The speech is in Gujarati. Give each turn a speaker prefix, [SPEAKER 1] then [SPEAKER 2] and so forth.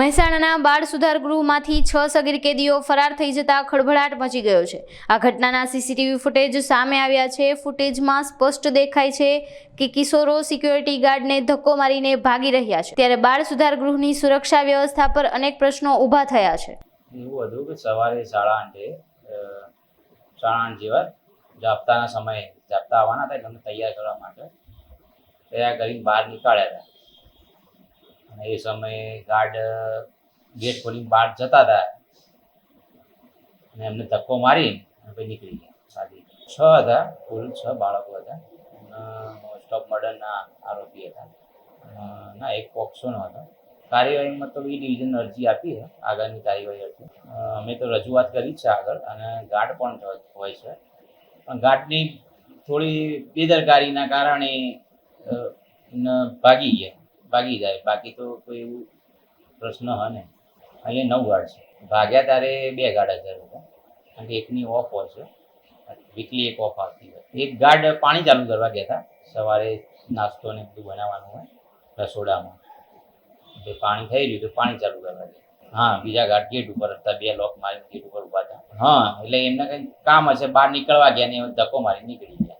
[SPEAKER 1] મહેસાણાના બાળ સુધાર ગૃહમાંથી છ સગીર કેદીઓ ફરાર થઈ જતા ખળભળાટ મચી ગયો છે. આ ઘટનાના સીસીટીવી ફૂટેજ સામે આવ્યા છે. ફૂટેજમાં સ્પષ્ટ દેખાય છે કે કિશોરો સિક્યોરિટી ગાર્ડને ધક્કો મારીને ભાગી રહ્યા છે. ત્યારે બાળ સુધાર ગૃહની સુરક્ષા વ્યવસ્થા પર અનેક પ્રશ્નો ઊભા થયા છે.
[SPEAKER 2] એવું હતું કે સવારે સાડા આઠે સાડા જેવા જાપતાના સમયે, જાપતા આવવાના હતા તૈયાર કરવા માટે તૈયાર કરીને બહાર નીકાળ્યા હતા. એ સમયે ગાર્ડ ગેટ ખોલીને બહાર જતા હતા. અને એમને ધક્કો મારી અને પછી નીકળી ગયા. સાદી. છ હતા, કુલ છ બાળકો હતા. મોસ્ટ ઓફ મર્ડરના આરોપી હતા. ના, એક પોક્સોનો હતો. કાર્યવાહીમાં તો બી ડિવિઝન અરજી આપી છે, આગળની કાર્યવાહી હતી અમે તો રજૂઆત કરી છે આગળ અને ગાર્ડ પણ હોય છે. પણ ગાર્ડની થોડી બેદરકારીના કારણે ભાગી ગયા. ભાગી જાય. બાકી તો કોઈ એવું પ્રશ્ન હ ને અહીંયા નવ ગાર્ડ છે. ભાગ્યા તારે બે ગાર્ડ હજાર હતા કારણ કે એકની ઓફ હોય છે. વીકલી એક ઓફ આવતી હોય. એક ગાર્ડ પાણી ચાલુ કરવા ગયા હતા. સવારે નાસ્તો ને બધું બનાવવાનું હોય રસોડામાં. જે પાણી થઈ રહ્યું તો પાણી ચાલુ કરવા ગયા. હા, બીજા ગાર્ડ ગેટ ઉપર હતા. બે લોક મારી ગેટ ઉપર ઊભા હતા. હા, એટલે એમને કંઈ કામ હશે. બહાર નીકળવા ગયા ને ધક્કો મારી નીકળી ગયા.